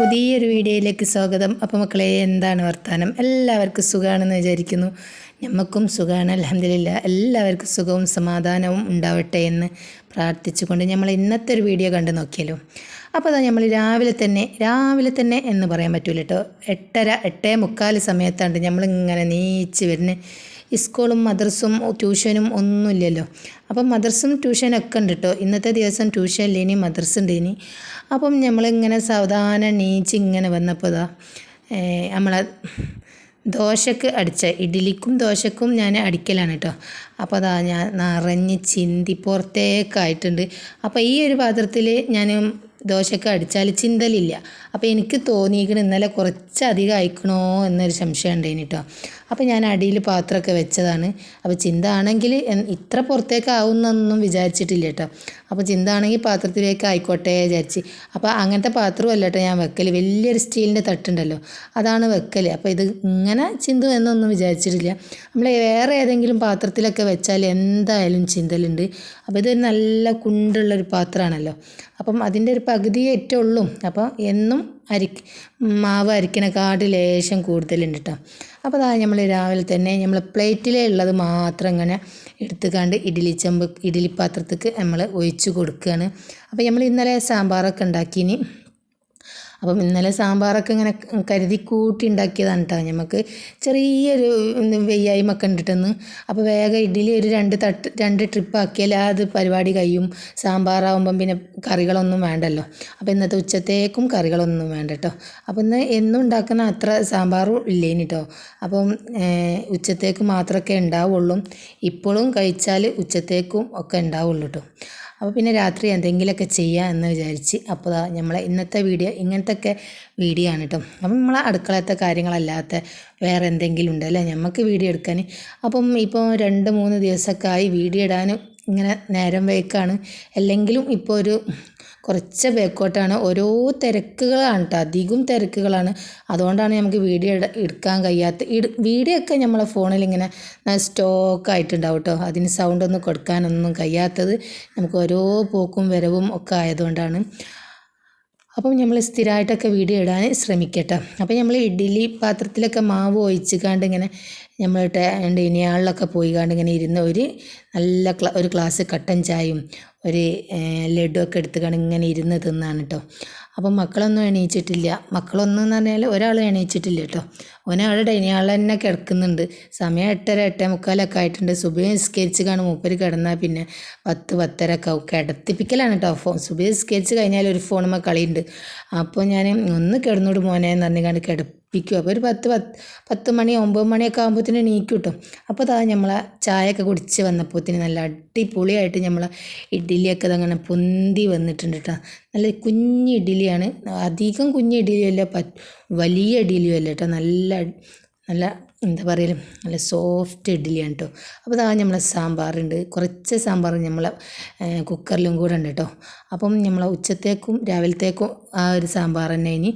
പുതിയൊരു വീഡിയോയിലേക്ക് സ്വാഗതം. അപ്പോൾ മക്കളെ എന്താണ് വർത്തമാനം എല്ലാവർക്കും സുഖമാണെന്ന് വിചാരിക്കുന്നു. നമുക്കും സുഖമാണ് അലഹമില്ല എല്ലാവർക്കും സുഖവും സമാധാനവും ഉണ്ടാവട്ടെ എന്ന് പ്രാർത്ഥിച്ചുകൊണ്ട് നമ്മൾ ഇന്നത്തെ ഒരു വീഡിയോ കണ്ടു നോക്കിയാലോ? അപ്പോൾ അതാ നമ്മൾ രാവിലെ തന്നെ രാവിലെ തന്നെ എന്ന് പറയാൻ പറ്റൂല കേട്ടോ എട്ടര എട്ടേ മുക്കാൽ സമയത്താണ് നമ്മളിങ്ങനെ നീച്ച് വരുന്നത് സ്കൂളും മദ്രസും ട്യൂഷനും ഒന്നുമില്ലല്ലോ. അപ്പം മദ്രസും ട്യൂഷനൊക്കെ ഉണ്ട് കേട്ടോ ഇന്നത്തെ ദിവസം ട്യൂഷൻ ഇല്ലേനി മദ്രസ ഉണ്ടേനി അപ്പം നമ്മളിങ്ങനെ സാവധാനം നീച്ച് ഇങ്ങനെ വന്നപ്പോൾ ഇതാ നമ്മളെ ദോശക്ക് അടിച്ച ഇഡ്ഡലിക്കും ദോശക്കും ഞാൻ അടിക്കലാണ് കേട്ടോ അപ്പോൾ അതാ ഞാൻ നിറഞ്ഞ് ചിന്തി പുറത്തേക്കായിട്ടുണ്ട് അപ്പോൾ ഈ ഒരു പാത്രത്തിൽ ഞാൻ ദോശക്ക് അടിച്ചാൽ ചിന്തലില്ല. അപ്പോൾ എനിക്ക് തോന്നിയിരിക്കണം ഇന്നലെ കുറച്ചധികം അയക്കണോ എന്നൊരു സംശയം ഉണ്ടായിന് കേട്ടോ അപ്പോൾ ഞാൻ അടിയിൽ പാത്രമൊക്കെ വെച്ചതാണ്. അപ്പോൾ ചിന്ത ആണെങ്കിൽ ഇത്ര പുറത്തേക്ക് ആവുന്നൊന്നും വിചാരിച്ചിട്ടില്ല കേട്ടോ. അപ്പോൾ ചിന്ത ആണെങ്കിൽ പാത്രത്തിലേക്ക് ആയിക്കോട്ടെ വിചാരിച്ച്. അപ്പോൾ അങ്ങനത്തെ പാത്രമല്ല കേട്ടോ ഞാൻ വെക്കൽ വലിയൊരു സ്റ്റീലിന്റെ തട്ടുണ്ടല്ലോ. അതാണ് വെക്കൽ അപ്പോൾ ഇത് ഇങ്ങനെ ചിന്തു എന്നൊന്നും വിചാരിച്ചിട്ടില്ല. നമ്മൾ വേറെ ഏതെങ്കിലും പാത്രത്തിലൊക്കെ വെച്ചാൽ എന്തായാലും ചിന്തലുണ്ട്. അപ്പോൾ ഇതൊരു നല്ല കുണ്ടുള്ളൊരു പാത്രമാണല്ലോ. അപ്പം അതിന്റെ ഒരു പകുതിയേറ്റുള്ളൂ അപ്പോൾ എന്നും അരി മാവ് അരിക്കണ കാട് ലേശം കൂടുതലുണ്ട് കേട്ടോ അപ്പോൾ അതാ നമ്മൾ രാവിലെ തന്നെ നമ്മൾ പ്ലേറ്റിലേ ഉള്ളത് മാത്രം ഇങ്ങനെ എടുത്തുകൊണ്ട് ഇഡ്ഡലി ചെമ്പ് ഇഡ്ഡലി പാത്രത്തേക്ക് നമ്മൾ ഒഴിച്ച് കൊടുക്കുകയാണ് അപ്പോൾ നമ്മൾ ഇന്നലെ സാമ്പാറൊക്കെ ഉണ്ടാക്കിനി. അപ്പം ഇന്നലെ സാമ്പാറൊക്കെ ഇങ്ങനെ കരുതി കൂട്ടി ഉണ്ടാക്കിയതാണ് കേട്ടോ നമുക്ക് ചെറിയൊരു വെയ്യായ്മ ഒക്കെ ഉണ്ടിട്ടെന്ന് അപ്പോൾ വേഗം ഇഡ്ഡലി ഒരു രണ്ട് തട്ട് രണ്ട് ട്രിപ്പ് ആക്കിയാൽ അത് പരിപാടി കഴിയും. സാമ്പാറാവുമ്പം പിന്നെ കറികളൊന്നും വേണ്ടല്ലോ. അപ്പോൾ ഇന്നത്തെ ഉച്ചത്തേക്കും കറികളൊന്നും വേണ്ട കേട്ടോ അപ്പോൾ ഇന്ന് എന്നും ഉണ്ടാക്കുന്ന അത്ര സാമ്പാറും ഇല്ലേനി കേട്ടോ അപ്പം ഉച്ചത്തേക്ക് മാത്രമൊക്കെ ഉണ്ടാവുള്ളൂ. ഇപ്പോഴും കഴിച്ചാൽ ഉച്ചത്തേക്കും ഒക്കെ ഉണ്ടാവുള്ളൂ കേട്ടോ അപ്പോൾ പിന്നെ രാത്രി എന്തെങ്കിലുമൊക്കെ ചെയ്യുക എന്ന് വിചാരിച്ച് അപ്പോൾ നമ്മളെ ഇന്നത്തെ വീഡിയോ ഇങ്ങനത്തെ വീഡിയോ ആണ് കേട്ടോ അപ്പം നമ്മളെ അടുക്കളത്തെ കാര്യങ്ങളല്ലാത്ത വേറെ എന്തെങ്കിലും ഉണ്ടല്ലേ നമുക്ക് വീഡിയോ എടുക്കാൻ അപ്പം ഇപ്പോൾ രണ്ട് മൂന്ന് ദിവസമൊക്കെ ആയി വീഡിയോ ഇടാൻ ഇങ്ങനെ നേരം വേക്കാണ്. അല്ലെങ്കിലും ഇപ്പോൾ ഒരു കുറച്ച് ബേക്കോട്ടാണ്. ഓരോ തിരക്കുകളാണ് കേട്ടോ അധികം തിരക്കുകളാണ്. അതുകൊണ്ടാണ് നമുക്ക് വീഡിയോ എടുക്കാൻ കഴിയാത്ത വീഡിയോ ഒക്കെ നമ്മളെ ഫോണിൽ ഇങ്ങനെ സ്റ്റോക്ക് ആയിട്ടുണ്ടാവും കേട്ടോ അതിന് സൗണ്ട് ഒന്നും കൊടുക്കാനൊന്നും കഴിയാത്തത് നമുക്ക് ഓരോ പോക്കും വരവും ഒക്കെ ആയതുകൊണ്ടാണ്. അപ്പം നമ്മൾ സ്ഥിരമായിട്ടൊക്കെ വീഡിയോ ഇടാൻ ശ്രമിക്കട്ടെ. അപ്പം നമ്മൾ ഇഡ്ഡലി പാത്രത്തിലൊക്കെ മാവ് ഒഴിച്ചിക്കാണ്ട് ഇങ്ങനെ നമ്മൾ ഇനിയാളിലൊക്കെ പോയി കാണ്ട് ഇങ്ങനെ ഇരുന്ന് ഒരു നല്ല ഒരു ഗ്ലാസ് കട്ടൻ ചായയും ഒരു ലഡു ഒക്കെ എടുത്തുകൊണ്ട് ഇങ്ങനെ ഇരുന്ന് തിന്നാണ് കേട്ടോ അപ്പം മക്കളൊന്നും എണീച്ചിട്ടില്ല. മക്കളൊന്നും എന്ന് പറഞ്ഞാൽ ഒരാൾ എണീച്ചിട്ടില്ല കേട്ടോ ഒരാളുടെ ഡൈനിങ് ഹാളിൽ തന്നെ കിടക്കുന്നുണ്ട്. സമയം എട്ടര എട്ടേ മുക്കാലൊക്കെ ആയിട്ടുണ്ട്. സുബൈ നിസ്കരിച്ച് കാണും മൂപ്പര് കിടന്നാൽ പിന്നെ പത്ത് പത്തര ഒക്കെ കിടത്തിപ്പിക്കലാണ് കേട്ടോ ഫോൺ സുബൈ നിസ്കരിച്ച് കഴിഞ്ഞാൽ ഒരു ഫോണുമ്മ കളിയുണ്ട്. അപ്പോൾ ഞാൻ ഒന്ന് കിടന്നോട് മോനെ എന്ന് പറഞ്ഞുകൊണ്ട് കിടപ്പിക്കും. അപ്പോൾ ഒരു പത്ത് പത്ത് പത്ത് മണി ഒമ്പത് മണിയൊക്കെ ആകുമ്പോഴത്തേന് നീക്കും കിട്ടും അപ്പോൾ അതാ നമ്മളെ ചായയൊക്കെ കുടിച്ച് വന്നപ്പോഴത്തേന് നല്ല അടിപൊളിയായിട്ട് നമ്മളെ ഇഡ്ഡലിയൊക്കെ അതങ്ങനെ പൊന്തി വന്നിട്ടുണ്ട് കേട്ടോ നല്ല കുഞ്ഞ് ഇഡ്ഡലിയാണ്. അധികം കുഞ്ഞ് ഇഡ്ഡലിയല്ല വലിയ ഇഡ്ഡലിയും അല്ല കേട്ടോ. നല്ല നല്ല എന്താ പറയലും നല്ല സോഫ്റ്റ് ഇഡ്ഡലിയാണ് കേട്ടോ. അപ്പോൾ അതാ നമ്മളെ സാമ്പാറുണ്ട്. കുറച്ച് സാമ്പാർ നമ്മളെ കുക്കറിലും കൂടെ ഉണ്ട് കേട്ടോ. അപ്പം നമ്മളെ ഉച്ചത്തേക്കും രാവിലത്തേക്കും ആ ഒരു സാമ്പാർ തന്നെ ഇനി.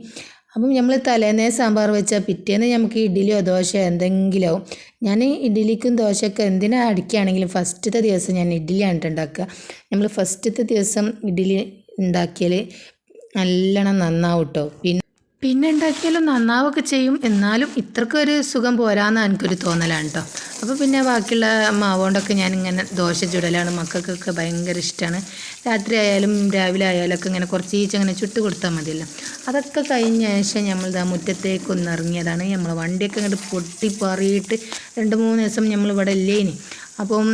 അപ്പം നമ്മൾ തലേന്നേ സാമ്പാർ വെച്ചാൽ പിറ്റേന്ന് നമുക്ക് ഇഡ്ഡലിയോ ദോശയോ എന്തെങ്കിലും ആവും. ഞാൻ ഇഡ്ഡലിക്കും ദോശയൊക്കെ എന്തിനാ അടിക്കുകയാണെങ്കിലും ഫസ്റ്റത്തെ ദിവസം ഞാൻ ഇഡ്ഡലിയാണ് ഉണ്ടാക്കുക. നമ്മൾ ഫസ്റ്റത്തെ ദിവസം ഇഡ്ഡലി ഉണ്ടാക്കിയാൽ നല്ലോണം നന്നാവും കേട്ടോ പിന്നെ പിന്നെ ഉണ്ടാക്കിയാലും നന്നാവൊക്കെ ചെയ്യും. എന്നാലും ഇത്രക്കൊരു സുഖം പോരാന്ന് എനിക്കൊരു തോന്നലാണ് കേട്ടോ അപ്പോൾ പിന്നെ ബാക്കിയുള്ള മാവുകൊണ്ടൊക്കെ ഞാനിങ്ങനെ ദോശ ചുടലാണ്. മക്കൾക്കൊക്കെ ഭയങ്കര ഇഷ്ടമാണ് രാത്രി ആയാലും രാവിലെ ആയാലും ഒക്കെ ഇങ്ങനെ കുറച്ച് അങ്ങനെ ചുട്ട് കൊടുത്താൽ മതിയല്ലോ. അതൊക്കെ കഴിഞ്ഞ ശേഷം നമ്മൾ ഇതാ മുറ്റത്തേക്ക് ഒന്ന് ഇറങ്ങിയതാണ്. നമ്മൾ വണ്ടിയൊക്കെ ഇങ്ങോട്ട് പൊട്ടി പറിയിട്ട് രണ്ട് മൂന്ന് ദിവസം നമ്മൾ ഇവിടെ ഇല്ലേനി. അപ്പം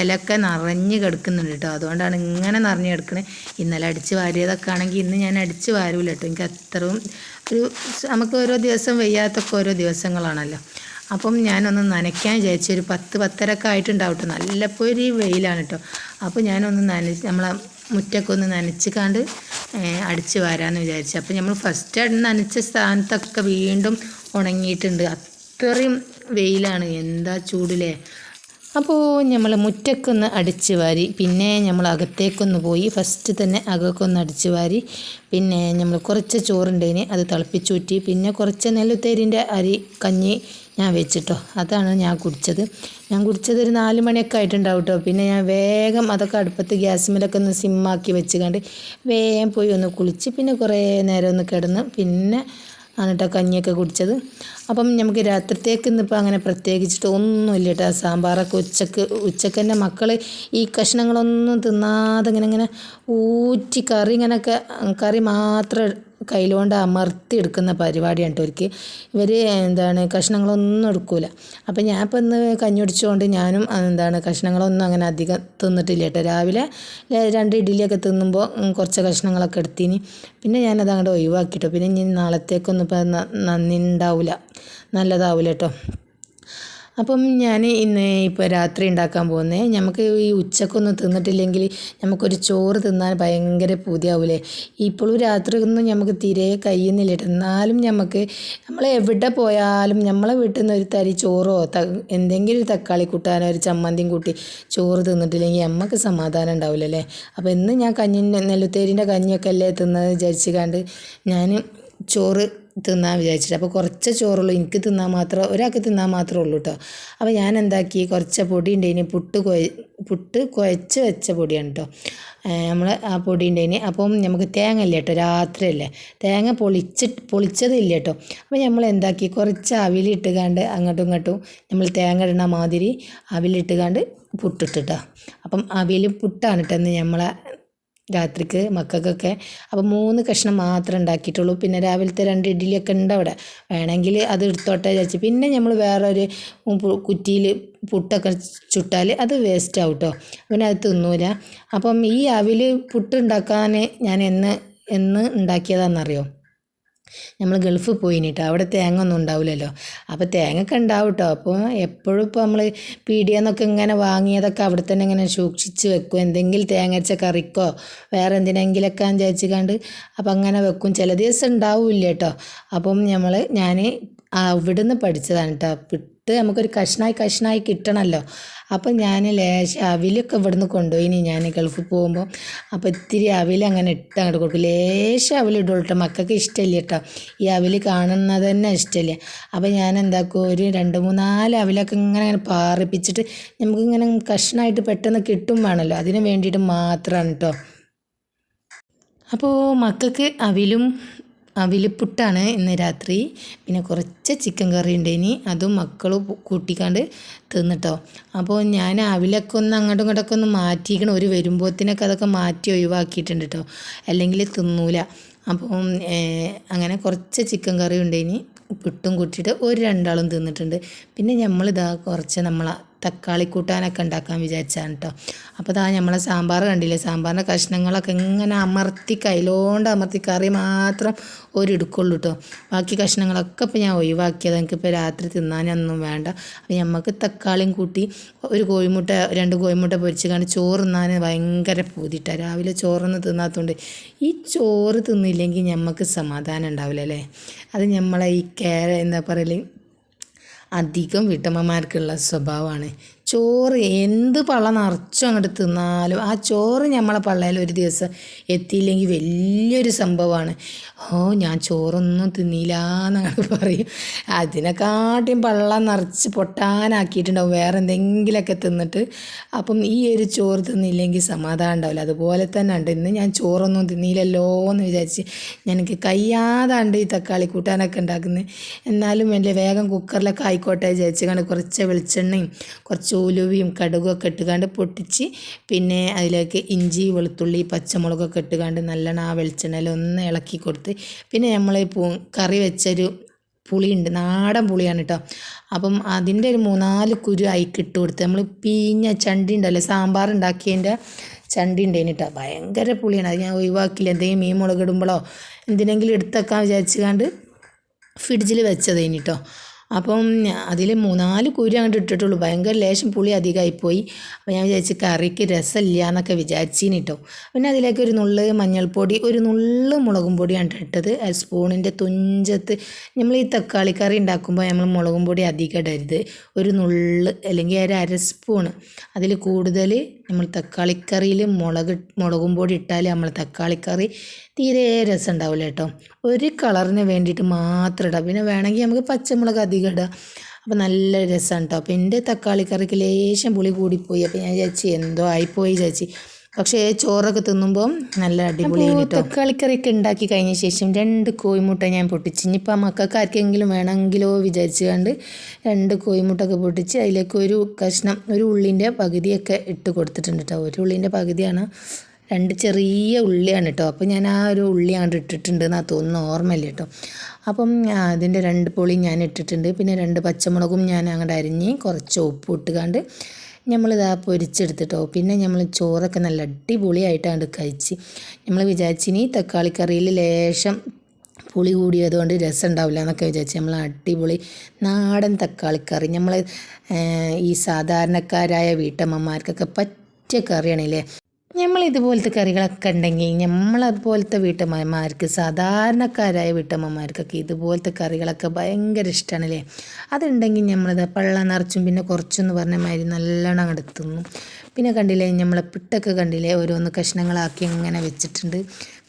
ഇലക്ക നിറഞ്ഞ് കിടക്കുന്നുണ്ട് കേട്ടോ. അതുകൊണ്ടാണ് ഇങ്ങനെ നിറഞ്ഞ് കിടക്കുന്നത് ഇന്നലെ അടിച്ച് വാരിയതൊക്കെ ആണെങ്കിൽ ഇന്ന് ഞാൻ അടിച്ച് വാരൂല കേട്ടോ. എനിക്ക് അത്രയും ഒരു നമുക്ക് ഓരോ ദിവസം വയ്യാത്തൊക്കെ ഓരോ ദിവസങ്ങളാണല്ലോ. അപ്പം ഞാനൊന്ന് നനയ്ക്കാൻ വിചാരിച്ചു. ഒരു പത്ത് പത്തരക്കെ ആയിട്ടുണ്ടാവും കേട്ടോ നല്ല പൊരി വെയിലാണ് കേട്ടോ. അപ്പോൾ ഞാനൊന്ന് നനച്ച് നമ്മളെ മുറ്റൊക്കെ ഒന്ന് നനച്ച് കണ്ട് അടിച്ച് വാരാമെന്ന് വിചാരിച്ചു. അപ്പോൾ നമ്മൾ ഫസ്റ്റ് നനച്ച സ്ഥാനത്തൊക്കെ വീണ്ടും ഉണങ്ങിയിട്ടുണ്ട്. അത്രയും വെയിലാണ്. എന്താ ചൂടിലേ? അപ്പോൾ നമ്മൾ മുറ്റക്കൊന്ന് അടിച്ച് വാരി പിന്നെ നമ്മൾ അകത്തേക്കൊന്ന് പോയി ഫസ്റ്റ് തന്നെ അകക്കൊന്ന് അടിച്ച് വാരി പിന്നെ നമ്മൾ കുറച്ച് ചോറുണ്ടതിന് അത് തിളപ്പിച്ചൂറ്റി പിന്നെ കുറച്ച് നെല്ലുത്തേരിന്റെ അരി കഞ്ഞി ഞാൻ വെച്ചിട്ടോ അതാണ് ഞാൻ കുടിച്ചത്. ഞാൻ കുടിച്ചത് ഒരു നാല് മണിയൊക്കെ ആയിട്ടുണ്ടാവും കേട്ടോ പിന്നെ ഞാൻ വേഗം അതൊക്കെ അടുപ്പത്ത് ഗ്യാസിമേലൊക്കെ ഒന്ന് സിമ്മാക്കി വെച്ച് കണ്ട് വേഗം പോയി ഒന്ന് കുളിച്ച് പിന്നെ കുറേ നേരം ഒന്ന് കിടന്ന് പിന്നെ ആണ് കഞ്ഞിയൊക്കെ കുടിച്ചത്. അപ്പം നമുക്ക് രാത്രിത്തേക്ക് ഇന്നിപ്പോൾ അങ്ങനെ പ്രത്യേകിച്ചിട്ട് ഒന്നുമില്ല കേട്ടോ സാമ്പാറൊക്കെ ഉച്ചയ്ക്ക് ഉച്ചയ്ക്ക് തന്നെ മക്കൾ ഈ കഷ്ണങ്ങളൊന്നും തിന്നാതെ ഇങ്ങനെ ഇങ്ങനെ ഊറ്റി കറി ഇങ്ങനെയൊക്കെ കറി മാത്രം കയ്യിലുകൊണ്ട് അമർത്തി എടുക്കുന്ന പരിപാടിയാണ് കേട്ടോ ഇവർ എന്താണ് കഷ്ണങ്ങളൊന്നും എടുക്കൂല. അപ്പം ഞാൻ ഇപ്പം ഇന്ന് കഞ്ഞി കുടിച്ചുകൊണ്ട് ഞാനും എന്താണ് കഷ്ണങ്ങളൊന്നും അങ്ങനെ അധികം തിന്നിട്ടില്ല കേട്ടോ. രാവിലെ രണ്ട് ഇഡ്ഡലിയൊക്കെ തിന്നുമ്പോൾ കുറച്ച് കഷ്ണങ്ങളൊക്കെ എടുത്തിന്. പിന്നെ ഞാനത് അങ്ങോട്ട് ഒഴിവാക്കിട്ടോ പിന്നെ ഇനി നാളത്തേക്കൊന്നും ഇപ്പം നന്ദി ഉണ്ടാവില്ല നല്ലതാവില്ല കേട്ടോ. അപ്പം ഞാൻ ഇന്ന് ഇപ്പോൾ രാത്രി ഉണ്ടാക്കാൻ പോകുന്നത് നമുക്ക് ഈ ഉച്ചക്കൊന്നും തിന്നിട്ടില്ലെങ്കിൽ നമുക്കൊരു ചോറ് തിന്നാൻ ഭയങ്കര പൂതിയാവൂലേ. ഇപ്പോഴും രാത്രി ഒന്നും നമുക്ക് തീരെ കഴിയുന്നില്ല കേട്ടോ എന്നാലും നമുക്ക് നമ്മൾ എവിടെ പോയാലും നമ്മളെ വീട്ടിൽ നിന്ന് ഒരു തരി ചോറോ ത എന്തെങ്കിലും ഒരു തക്കാളി കൂട്ടാനോ ഒരു ചമ്മന്തിയും കൂട്ടി ചോറ് തിന്നിട്ടില്ലെങ്കിൽ നമുക്ക് സമാധാനം ഉണ്ടാവില്ലല്ലേ അപ്പോൾ ഇന്ന് ഞാൻ കഞ്ഞി നെല്ലുത്തേരിന്റെ കഞ്ഞിയൊക്കെ അല്ലേ തിന്നത് വിചാരിച്ച് കണ്ട് ഞാൻ ചോറ് തിന്നാൻ വിചാരിച്ചിട്ട്. അപ്പോൾ കുറച്ച് ചോറുള്ളൂ. എനിക്ക് തിന്നാൻ മാത്രം ഒരാൾക്ക് തിന്നാൻ മാത്രമേ ഉള്ളൂ കേട്ടോ അപ്പോൾ ഞാൻ എന്താക്കി? കുറച്ച് പൊടി ഉണ്ടേന് പുട്ട് കുഴ പുട്ട് കുഴച്ച് വെച്ച പൊടിയാണ് കേട്ടോ നമ്മൾ ആ പൊടി ഉണ്ടേന് അപ്പം നമുക്ക് തേങ്ങ ഇല്ല കേട്ടോ രാത്രിയല്ലേ തേങ്ങ പൊളിച്ച് പൊളിച്ചതില്ല കേട്ടോ അപ്പോൾ നമ്മൾ എന്താക്കി? കുറച്ച് അവിലിട്ട് കണ്ട് അങ്ങോട്ടും ഇങ്ങോട്ടും നമ്മൾ തേങ്ങ ഇടണ മാതിരി അവിലിട്ട് കണ്ട് പുട്ടിട്ടിട്ടോ. അപ്പം അവിൽ പുട്ടാണ് കേട്ടോ നമ്മളെ രാത്രിക്ക് മക്കൾക്കൊക്കെ. അപ്പോൾ മൂന്ന് കഷ്ണം മാത്രമേ ഉണ്ടാക്കിയിട്ടുള്ളൂ. പിന്നെ രാവിലത്തെ രണ്ട് ഇഡ്ഡലിയൊക്കെ ഉണ്ട് അവിടെ. വേണമെങ്കിൽ അത് എടുത്തോട്ടെ വിചാരിച്ച്. പിന്നെ നമ്മൾ വേറൊരു കുറ്റിയിൽ പുട്ടൊക്കെ ചുട്ടാൽ അത് വേസ്റ്റ് ആവും കേട്ടോ പിന്നെ അത് തിന്നൂല. അപ്പം ഈ അവിൽ പുട്ട് ഉണ്ടാക്കാൻ ഞാൻ എന്ന് എന്ന് ഉണ്ടാക്കിയതാണെന്നറിയോ? നമ്മൾ ഗൾഫ് കേട്ടോ അവിടെ തേങ്ങ ഒന്നും ഉണ്ടാവില്ലല്ലോ. അപ്പോൾ തേങ്ങയൊക്കെ ഉണ്ടാവും കേട്ടോ അപ്പോൾ എപ്പോഴും ഇപ്പോൾ നമ്മൾ പീടിയെന്നൊക്കെ ഇങ്ങനെ വാങ്ങിയതൊക്കെ അവിടെ തന്നെ ഇങ്ങനെ സൂക്ഷിച്ച് വെക്കും. എന്തെങ്കിലും തേങ്ങ അരച്ച കറിക്കോ വേറെ എന്തിനെങ്കിലൊക്കെ വിചാരിച്ച് കണ്ട് അപ്പം അങ്ങനെ വെക്കും. ചില ദിവസം ഉണ്ടാവില്ല കേട്ടോ അപ്പം നമ്മൾ ഞാൻ അവിടുന്ന് പഠിച്ചതാണ് കേട്ടോ പിട്ട് നമുക്കൊരു കഷ്ണായി കഷ്ണായി കിട്ടണമല്ലോ അപ്പം ഞാൻ ലേശം അവിലൊക്കെ ഇവിടുന്ന് കൊണ്ടുപോയിനി ഞാൻ ഗൾഫിൽ പോകുമ്പോൾ അപ്പോൾ ഇത്തിരി അവിൽ അങ്ങനെ ഇട്ട് അങ്ങോട്ട് കൊടുക്കും. ലേശം അവിൽ കേട്ടോ മക്കൾക്ക് ഇഷ്ടമില്ല കേട്ടോ ഈ അവിൽ കാണുന്നത് തന്നെ ഇഷ്ടമില്ല അപ്പോൾ ഞാൻ എന്താക്കും ഒരു രണ്ട് മൂന്നാൽ അവിലൊക്കെ ഇങ്ങനെ അങ്ങനെ പാറിപ്പിച്ചിട്ട് നമുക്കിങ്ങനെ കഷ്ണമായിട്ട് പെട്ടെന്ന് കിട്ടും വേണമല്ലോ അതിന് വേണ്ടിയിട്ട് മാത്രമാണ് കേട്ടോ അപ്പോൾ മക്കൾക്ക് അവിലും അവിലിപ്പുട്ടാണ് ഇന്ന് രാത്രി. പിന്നെ കുറച്ച് ചിക്കൻ കറി ഇനി അതും മക്കൾ കൂട്ടിക്കാണ്ട് തിന്നിട്ടോ. അപ്പോൾ ഞാൻ അവിലൊക്കെ ഒന്ന് അങ്ങോട്ടും ഇങ്ങോട്ടൊക്കെ ഒന്ന് മാറ്റിക്കണം. ഒരു വരുമ്പോഴത്തേനൊക്കെ അതൊക്കെ മാറ്റി ഒഴിവാക്കിയിട്ടുണ്ട് കേട്ടോ അല്ലെങ്കിൽ തിന്നൂല. അപ്പം അങ്ങനെ കുറച്ച് ചിക്കൻ കറി ഇനി പുട്ടും കൂട്ടിയിട്ട് ഒരു രണ്ടാളും തിന്നിട്ടുണ്ട്. പിന്നെ നമ്മളിതാ കുറച്ച് നമ്മളെ തക്കാളി കൂട്ടാനൊക്കെ ഉണ്ടാക്കാൻ വിചാരിച്ചാണ് കേട്ടോ അപ്പോൾ അതാ നമ്മളെ സാമ്പാർ കണ്ടില്ലേ? സാമ്പാറിന്റെ കഷ്ണങ്ങളൊക്കെ ഇങ്ങനെ അമർത്തി കയ്യിലോണ്ട് അമർത്തി കറി മാത്രം ഒരു എടുക്കുള്ളൂ കേട്ടോ ബാക്കി കഷ്ണങ്ങളൊക്കെ ഇപ്പോൾ ഞാൻ ഒഴിവാക്കിയത്. എനിക്കിപ്പോൾ രാത്രി തിന്നാനൊന്നും വേണ്ട. അപ്പോൾ നമുക്ക് തക്കാളിയും കൂട്ടി ഒരു കോഴിമുട്ട രണ്ട് കോഴിമുട്ട പൊരിച്ച് കണ്ട് ചോറ് തിന്നാൻ ഭയങ്കര പൂതിട്ടാണ് രാവിലെ ചോറൊന്നും തിന്നാത്തതുകൊണ്ട് ഈ ചോറ് തിന്നില്ലെങ്കിൽ നമുക്ക് സമാധാനം ഉണ്ടാവില്ല അല്ലേ? അത് നമ്മളെ ഈ കേര എന്താ പറയൽ അധികം വീട്ടമ്മമാർക്കുള്ള സ്വഭാവമാണ്. ചോറ് എന്ത് പള്ള നിറച്ചും അങ്ങോട്ട് തിന്നാലും ആ ചോറ് നമ്മളെ പള്ളയിൽ ഒരു ദിവസം എത്തിയില്ലെങ്കിൽ വലിയൊരു സംഭവമാണ്. ഓ ഞാൻ ചോറൊന്നും തിന്നില്ല എന്നങ്ങനെ പറയും. അതിനെക്കാട്ടിയും പള്ള നിറച്ച് പൊട്ടാനാക്കിയിട്ടുണ്ടാവും. വേറെ എന്തെങ്കിലുമൊക്കെ തിന്നിട്ട് അപ്പം ഈ ഒരു ചോറ് തിന്നില്ലെങ്കിൽ സമാധാനം ഉണ്ടാവില്ല. അതുപോലെ തന്നെ ഉണ്ട്. ഇന്ന് ഞാൻ ചോറൊന്നും തിന്നില്ലല്ലോ എന്ന് വിചാരിച്ച് എനിക്ക് കയ്യാതാണ്ട് ഈ തക്കാളി കൂട്ടാനൊക്കെ ഉണ്ടാക്കുന്നത് എന്നാലും വലിയ വേഗം കുക്കറിലൊക്കെ ആയിക്കോട്ടെ വിചാരിച്ച് കുറച്ച് വെളിച്ചെണ്ണയും കുറച്ച് ഉലുവയും കടുകൊക്കെ ഇട്ടുകാണ്ട് പൊട്ടിച്ച് പിന്നെ അതിലേക്ക് ഇഞ്ചി വെളുത്തുള്ളി പച്ചമുളകൊക്കെ ഇട്ടുകാണ്ട് നല്ലോണം ആ വെളിച്ചെണ്ണയിൽ ഒന്ന് ഇളക്കി കൊടുത്ത് പിന്നെ നമ്മൾ പൂ കറി വെച്ചൊരു പുളിയുണ്ട്. നാടൻ പുളിയാണ് കേട്ടോ അപ്പം അതിന്റെ ഒരു മൂന്നാൽ കുരു അയിക്ക് ഇട്ട് കൊടുത്ത് നമ്മൾ പീഞ്ഞ ചണ്ടി ഉണ്ടല്ലോ സാമ്പാർ ഉണ്ടാക്കിയതിന്റെ ചണ്ടി ഉണ്ടായിന് കേട്ടോ ഭയങ്കര പുളിയാണ്. അത് ഞാൻ ഒഴിവാക്കില്ല എന്തെങ്കിലും മീൻ മുളക് ഇടുമ്പോഴോ എന്തിനെങ്കിലും എടുത്തേക്കാൻ വിചാരിച്ചുകൊണ്ട് ഫ്രിഡ്ജിൽ വെച്ചതേനി കേട്ടോ അപ്പം അതിൽ മൂന്നാൽ കുരു അങ്ങോട്ട് ഇട്ടിട്ടുള്ളൂ. ഭയങ്കര ലേശം പുളി അധികമായിപ്പോയി. അപ്പോൾ ഞാൻ വിചാരിച്ച് കറിക്ക് രസമില്ല എന്നൊക്കെ വിചാരിച്ചിന് കേട്ടോ പിന്നെ അതിലേക്ക് ഒരു നുള്ള് മഞ്ഞൾപ്പൊടി ഒരു നുള്ള് മുളകും പൊടിയാണ് ഇട്ടത്. സ്പൂണിന്റെ തുഞ്ചത്ത് നമ്മൾ ഈ തക്കാളി കറി ഉണ്ടാക്കുമ്പോൾ നമ്മൾ മുളകും പൊടി അധികം ഇടരുത്. ഒരു നുള്ള് അല്ലെങ്കിൽ ഒരു അര സ്പൂണ്. അതിൽ കൂടുതൽ നമ്മൾ തക്കാളിക്കറിയിൽ മുളക് മുളകും പൊടി ഇട്ടാൽ നമ്മൾ തക്കാളിക്കറി തീരെ രസം ഉണ്ടാവില്ല കേട്ടോ. ഒരു കളറിന് വേണ്ടിയിട്ട് മാത്രം ഇടാം. പിന്നെ വേണമെങ്കിൽ നമുക്ക് പച്ചമുളക് അധികം ഇടാം. അപ്പോൾ നല്ല രസമാണ് കേട്ടോ. അപ്പോൾ എന്റെ തക്കാളിക്കറിക്ക് ലേശം പുളി കൂടിപ്പോയി. അപ്പോൾ ഞാൻ ചേച്ചി എന്തോ ആയിപ്പോയി വിചാരിച്ച്. പക്ഷേ ചോറൊക്കെ തിന്നുമ്പോൾ നല്ല അടിപൊളി തക്കാളിക്കറിയൊക്കെ ഉണ്ടാക്കി കഴിഞ്ഞ ശേഷം രണ്ട് കോഴിമുട്ട ഞാൻ പൊട്ടിച്ച്. ഇനിയിപ്പോൾ മക്കൾക്ക് ആർക്കെങ്കിലും വേണമെങ്കിലോ വിചാരിച്ചു കണ്ട് രണ്ട് കോഴിമുട്ടൊക്കെ പൊട്ടിച്ച് അതിലേക്ക് ഒരു കഷ്ണം ഒരു ഉള്ളിന്റെ പകുതിയൊക്കെ ഇട്ട് കൊടുത്തിട്ടുണ്ട് കേട്ടോ ഒരു ഉള്ളിന്റെ പകുതിയാണ് രണ്ട് ചെറിയ ഉള്ളിയാണ് കേട്ടോ അപ്പോൾ ഞാൻ ആ ഒരു ഉള്ളി അങ്ങോട്ട് ഇട്ടിട്ടുണ്ട് എന്നാ തോന്നുന്നു ഓർമ്മയില്ല കേട്ടോ അപ്പം ആ, അതിന്റെ രണ്ട് പൊളി ഞാൻ ഇട്ടിട്ടുണ്ട്. പിന്നെ രണ്ട് പച്ചമുളകും ഞാൻ അങ്ങോട്ട് അരിഞ്ഞ് കുറച്ച് ഉപ്പ് ഇട്ടുകാണ്ട് നമ്മളിതാ പൊരിച്ചെടുത്തിട്ടോ. പിന്നെ നമ്മൾ ചോറൊക്കെ നല്ല അടിപൊളിയായിട്ടാണ് കഴിച്ച് നമ്മൾ വിചാരിച്ചിനി തക്കാളിക്കറിയിൽ ലേശം പുളി കൂടിയതുകൊണ്ട് രസം ഉണ്ടാവില്ല എന്നൊക്കെ വിചാരിച്ച് നമ്മൾ അടിപൊളി നാടൻ തക്കാളിക്കറി നമ്മൾ ഈ സാധാരണക്കാരായ വീട്ടമ്മമാർക്കൊക്കെ പറ്റിയ കറിയാണല്ലേ? നമ്മൾ ഇതുപോലത്തെ കറികളൊക്കെ ഉണ്ടെങ്കിൽ നമ്മളതുപോലത്തെ വീട്ടമ്മമാർക്ക് സാധാരണക്കാരായ വീട്ടമ്മമാർക്കൊക്കെ ഇതുപോലത്തെ കറികളൊക്കെ ഭയങ്കര ഇഷ്ടമാണ് അല്ലേ അതുണ്ടെങ്കിൽ നമ്മളിത് പള്ള നിറച്ചും പിന്നെ കുറച്ചെന്ന് പറഞ്ഞ മാതിരി നല്ലോണം അങ്ങോട്ട് പിന്നെ കണ്ടില്ലേ നമ്മളെ പിട്ടൊക്കെ കണ്ടില്ലേ ഓരോന്ന് കഷ്ണങ്ങളാക്കി ഇങ്ങനെ വെച്ചിട്ടുണ്ട്.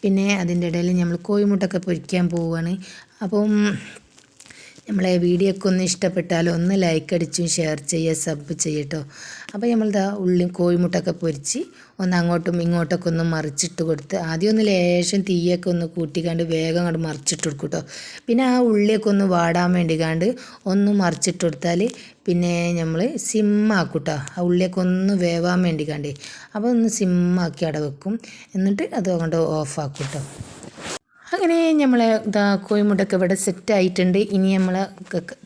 പിന്നെ അതിന്റെ ഇടയിൽ നമ്മൾ കോഴിമുട്ടൊക്കെ പൊരിക്കാൻ പോവുകയാണ് അപ്പം നമ്മളെ വീഡിയോ ഒക്കെ ഒന്ന് ഇഷ്ടപ്പെട്ടാൽ ഒന്ന് ലൈക്ക് അടിച്ചും ഷെയർ ചെയ്യുക സബ് ചെയ്യട്ടോ അപ്പോൾ നമ്മളിതാ ഉള്ളി കോഴിമുട്ടൊക്കെ പൊരിച്ച് ഒന്ന് അങ്ങോട്ടും ഇങ്ങോട്ടൊക്കെ ഒന്ന് മറിച്ചിട്ട് കൊടുത്ത് ആദ്യം ഒന്ന് ലേശം തീയൊക്കെ ഒന്ന് കൂട്ടിക്കാണ്ട് വേഗം അങ്ങോട്ട് മറിച്ചിട്ട് കൊടുക്കും കേട്ടോ പിന്നെ ആ ഉള്ളിയൊക്കെ ഒന്ന് വാടാൻ വേണ്ടി കാണ്ട് ഒന്ന് മറിച്ചിട്ട് കൊടുത്താൽ പിന്നെ നമ്മൾ സിമ്മാക്കും കേട്ടോ ആ ഉള്ളിയൊക്കെ ഒന്ന് വേവാൻ വേണ്ടി കണ്ടേ അപ്പോൾ ഒന്ന് സിമ്മാക്കി അടവെക്കും. വെക്കും എന്നിട്ട് അത് അങ്ങോട്ട് ഓഫാക്കും കേട്ടോ അങ്ങനെ നമ്മൾ ഇതാ കോഴിമുട്ടൊക്കെ ഇവിടെ സെറ്റ് ആയിട്ടുണ്ട് ഇനി നമ്മൾ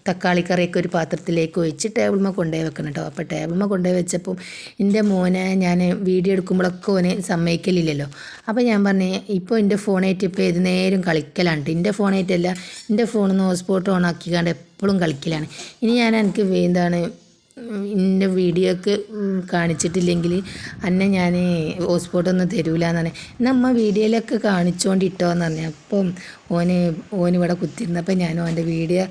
തക്കാളി കറിയൊക്കെ ഒരു പാത്രത്തിലേക്ക് ഒഴിച്ച് ടേബിൾമ കൊണ്ടുപോയി വെക്കണം കേട്ടോ അപ്പോൾ ടേബിൾമ കൊണ്ടുപോയി വെച്ചപ്പം എന്റെ മോനെ ഞാൻ വീഡിയോ എടുക്കുമ്പോഴൊക്കെ ഓനെ സമ്മതിക്കലില്ലല്ലോ. അപ്പോൾ ഞാൻ പറഞ്ഞു ഇപ്പോൾ എന്റെ ഫോണായിട്ട് ഇപ്പോൾ ഏത് നേരം കളിക്കലാണ്. എന്റെ ഫോണായിട്ടല്ല എന്റെ ഫോണിൽ നിന്ന് ഹോട്ട്സ്പോട്ട് ഓൺ ആക്കിക്കാണ്ട് എപ്പോഴും കളിക്കലാണ്. ഇനി ഞാൻ എനിക്ക് എന്താണ് എന്റെ വീഡിയോക്ക് കാണിച്ചിട്ടില്ലെങ്കിൽ അന്നെ ഞാൻ ഹോസ്പോട്ടൊന്നും തരൂല എന്നാണ്. അമ്മ വീഡിയോയിലൊക്കെ കാണിച്ചുകൊണ്ടിട്ടോന്ന് പറഞ്ഞു അപ്പം ഓന് ഓനിവിടെ കുത്തിരുന്നപ്പോൾ ഞാൻ ഓന്റെ വീഡിയോ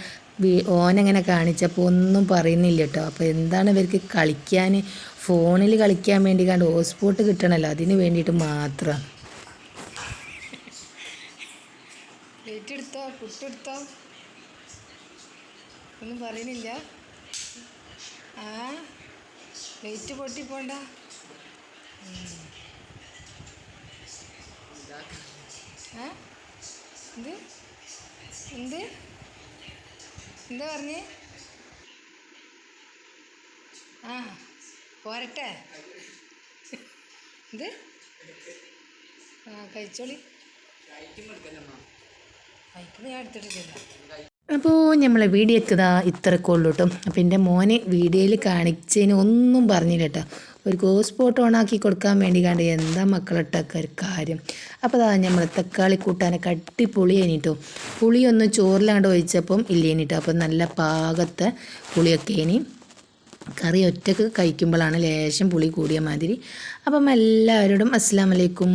ഓനങ്ങനെ കാണിച്ചപ്പോൾ ഒന്നും പറയുന്നില്ല കേട്ടോ അപ്പോൾ എന്താണ് ഇവർക്ക് കളിക്കാൻ ഫോണിൽ കളിക്കാൻ വേണ്ടി കണ്ട് ഹോസ്പോട്ട് കിട്ടണമല്ലോ അതിന് വേണ്ടിയിട്ട് മാത്രം. ഒന്നും പറയുന്നില്ല. ആ വെയിറ്റ് പൊട്ടി പോണ്ട. ആ എന്ത്? എന്ത്? എന്താ പറഞ്ഞേ? ആ പോരട്ടെ. എന്ത്? ആ കഴിച്ചോളി. കഴിക്കുമ്പോൾ ഞാൻ എടുത്തിട്ടില്ല. അപ്പോൾ നമ്മളെ വീഡിയോ ഇതാ ഇത്രയൊക്കെ ഉള്ളൂ കേട്ടോ അപ്പോൾ എന്റെ മോനെ വീഡിയോയിൽ കാണിച്ചതിന് ഒന്നും പറഞ്ഞില്ല കേട്ടോ. ഒരു ഗോസ്പോട്ട് ഓണാക്കി കൊടുക്കാൻ വേണ്ടി കണ്ട് എന്താ മക്കളിട്ടൊക്കെ ഒരു കാര്യം. അപ്പോൾ അതാ നമ്മൾ തക്കാളി കൂട്ടാനൊക്കെ അടിപൊളി കഴിഞ്ഞിട്ടോ പുളിയൊന്ന് ചോറിലാണ്ട് ഒഴിച്ചപ്പം ഇല്ലേനിട്ടോ. അപ്പം നല്ല പാകത്തെ പുളിയൊക്കെ ഇനി കറി ഒറ്റയ്ക്ക് കഴിക്കുമ്പോഴാണ് ലേശം പുളി കൂടിയ മാതിരി. അപ്പം എല്ലാവരോടും അസ്സാം വലൈക്കും